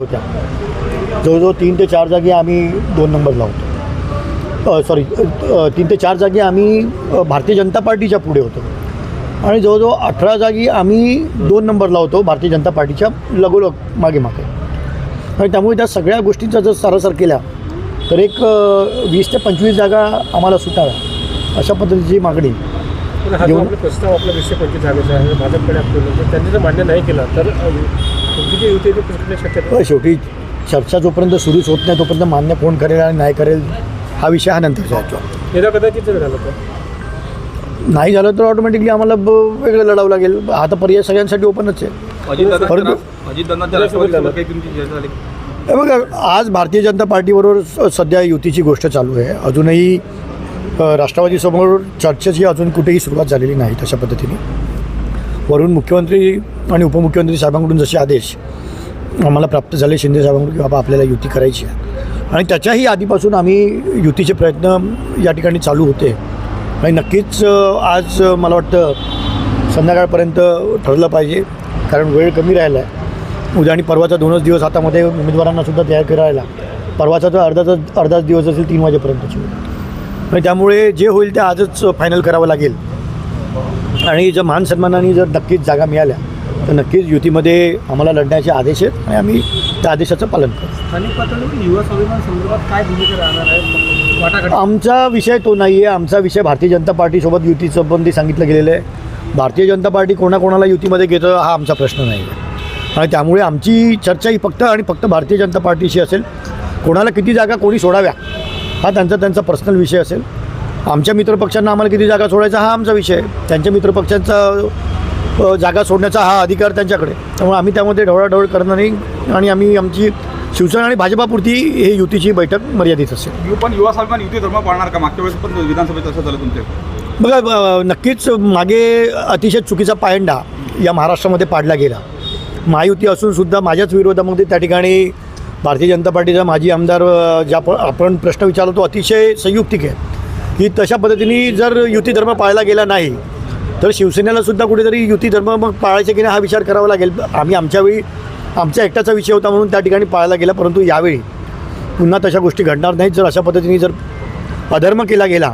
होत्या. जवळजवळ तीन ते चार जागी आम्ही दोन नंबर लावतो. सॉरी तीन ते चार जागी आम्ही भारतीय जनता पार्टीच्या पुढे होतो. आणि जवळजवळ अठरा जागी आम्ही दोन नंबर लावतो भारतीय जनता पार्टीच्या लगोलग मागे मागे. आणि त्यामुळे त्या सगळ्या गोष्टींचा जर सरसर केल्या तर एक वीस ते पंचवीस जागा आम्हाला सुटाव्या अशा पद्धतीची मागणी. प्रस्ताव आपला वीसशे पंचवीस जागेचा आहे भाजपकडे त्यांनी जर मान्य नाही केला तर तुमची जी युती आहे ती फुटण्याची शक्यता? पण शेवटी चर्चा जोपर्यंत सुरूच होत नाही तोपर्यंत मान्य कोण करेल आणि नाही करेल हा विषय हा नंतरचा यदा कदाचित जर झालं तर नाही झालं तर ऑटोमॅटिकली आम्हाला ब- वेगळं लढावं लागेल. हा तर पर्याय सगळ्यांसाठी ओपनच आहे. परंतु अजितदादांच्या राष्ट्रवादीसोबत काही तुमची चर्चा झाली? हे बघा आज भारतीय जनता पार्टीबरोबर स- सध्या युतीची गोष्ट चालू आहे. अजूनही अ, राष्ट्रवादीसमोर चर्चेची अजून कुठेही सुरुवात झालेली नाही तशा पद्धतीने. वरून मुख्यमंत्री आणि उपमुख्यमंत्री साहेबांकडून जसे आदेश आम्हाला प्राप्त झाले शिंदे साहेबांकडून की बाबा आपल्याला युती करायची आहे. आणि त्याच्याही आधीपासून आम्ही युतीचे प्रयत्न या ठिकाणी चालू होते. आणि नक्कीच आज मला वाटतं संध्याकाळपर्यंत ठरलं पाहिजे कारण वेळ कमी राहिला आहे उद्या आणि परवाचा दोनच दिवस हातामध्ये उमेदवारांनासुद्धा तयार करायला परवाचा तर अर्धाच अर्धाच दिवस असेल तीन वाजेपर्यंतची. आणि त्यामुळे जे होईल ते आजच फायनल करावं लागेल. आणि जर मान सन्मानाने जर नक्कीच जागा मिळाल्या तर नक्कीच युतीमध्ये आम्हाला लढण्याचे आदेश आहेत आणि आम्ही त्या आदेशाचं पालन करू स्थानिक पातळीवर युवा स्वाभिमान संदर्भात काय भूमिका राहणार आहे? वाटाघाटी आमचा विषय तो नाही आहे आमचा विषय भारतीय जनता पार्टीसोबत युती संबंधी सांगितलं गेलेलं आहे. भारतीय जनता पार्टी कोणाकोणाला युतीमध्ये घेतं हा आमचा प्रश्न नाही आहे आणि त्यामुळे आमची चर्चा ही फक्त आणि फक्त भारतीय जनता पार्टीशी असेल. कोणाला किती जागा कोणी सोडाव्या हा त्यांचा त्यांचा पर्सनल विषय असेल. आमच्या मित्रपक्षांना आम्हाला किती जागा सोडायचा हा आमचा विषय आहे. त्यांच्या मित्रपक्षांचा जागा सोडण्याचा हा अधिकार त्यांच्याकडे त्यामुळे आम्ही त्यामध्ये ढवळाढवळ करणार नाही आणि आम्ही आमची शिवसेना आणि भाजपापुरती हे युतीची बैठक मर्यादित असेल. पण युवा स्वाभिमान युती धर्म पाळणार का? मागच्या वेळेस पण विधानसभेत असं झालं तुमचे. बघा नक्कीच मागे अतिशय चुकीचा पायंडा या महाराष्ट्रामध्ये पाडला गेला. महायुती असून सुद्धा माझ्याच विरोधामध्ये त्या ठिकाणी भारतीय जनता पार्टीचा माजी आमदार ज्या आपण प्रश्न विचारला तो अतिशय संयुक्तिक आहे. की तशा पद्धतीने जर युती धर्म पाळला गेला नाही तर शिवसेनेला सुद्धा कुठेतरी युती धर्म मग पाळायचे की नाही हा विचार करावा लागेल. आम्ही आमच्या वेळी आमच्या एकट्याचा विषय होता म्हणून त्या ठिकाणी पाळला गेला परंतु यावेळी पुन्हा तशा गोष्टी घडणार नाहीत. जर अशा पद्धतीने जर अधर्म केला गेला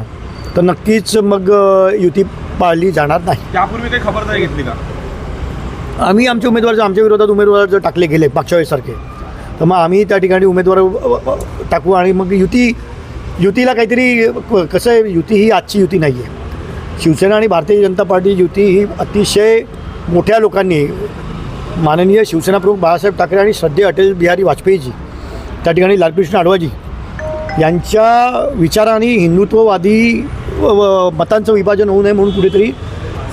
तर नक्कीच मग युती पाळली जाणार नाही. त्यापूर्वी काही खबरदारी घेतली का? आम्ही आमचे उमेदवार जर आमच्या विरोधात उमेदवार जर टाकले गेले मागच्या वेळेसारखे तर मग आम्ही त्या ठिकाणी उमेदवार टाकू आणि मग युती युतीला काहीतरी क- कसं आहे युती ही आजची युती नाही आहे शिवसेना आणि भारतीय जनता पार्टी युती ही अतिशय मोठ्या लोकांनी माननीय शिवसेना प्रमुख बाळासाहेब ठाकरे आणि श्रद्धे अटल बिहारी वाजपेयीजी त्या ठिकाणी लालकृष्ण आडवाजी यांच्या विचाराने हिंदुत्ववादी व- मतांचं विभाजन होऊ नये म्हणून कुठेतरी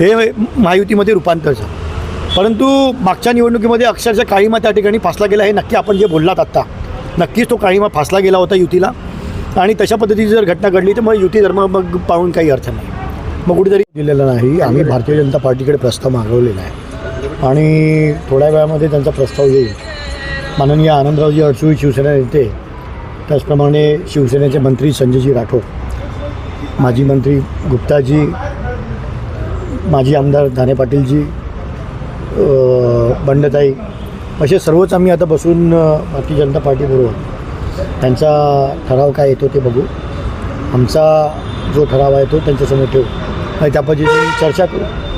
हे महायुतीमध्ये रूपांतर झालं. परंतु मागच्या निवडणुकीमध्ये अक्षरशः काळीमा त्या ठिकाणी फासला गेला हे नक्की आपण जे बोललात आत्ता नक्कीच तो काळीमा फासला गेला होता युतीला. आणि तशा पद्धतीची जर घटना घडली तर मग युती धर्म मग पाहून काही अर्थ नाही. मग कुठेतरी दिलेला नाही. आम्ही भारतीय जनता पार्टीकडे प्रस्ताव मागवलेला आहे. आणि थोड्या वेळामध्ये त्यांचा प्रस्ताव येईल. माननीय आनंदरावजी अडसूळ शिवसेना नेते त्याचप्रमाणे शिवसेनेचे मंत्री संजयजी राठोड माजी मंत्री गुप्ताजी माजी आमदार धाने पाटीलजी बंडताई असे सर्वच आम्ही आता बसून भारतीय जनता पार्टीबरोबर त्यांचा ठराव काय येतो ते बघू. आमचा जो ठराव आहे तो त्यांच्यासमोर ठेवू. आणि त्या पद्धतीने चर्चा करू.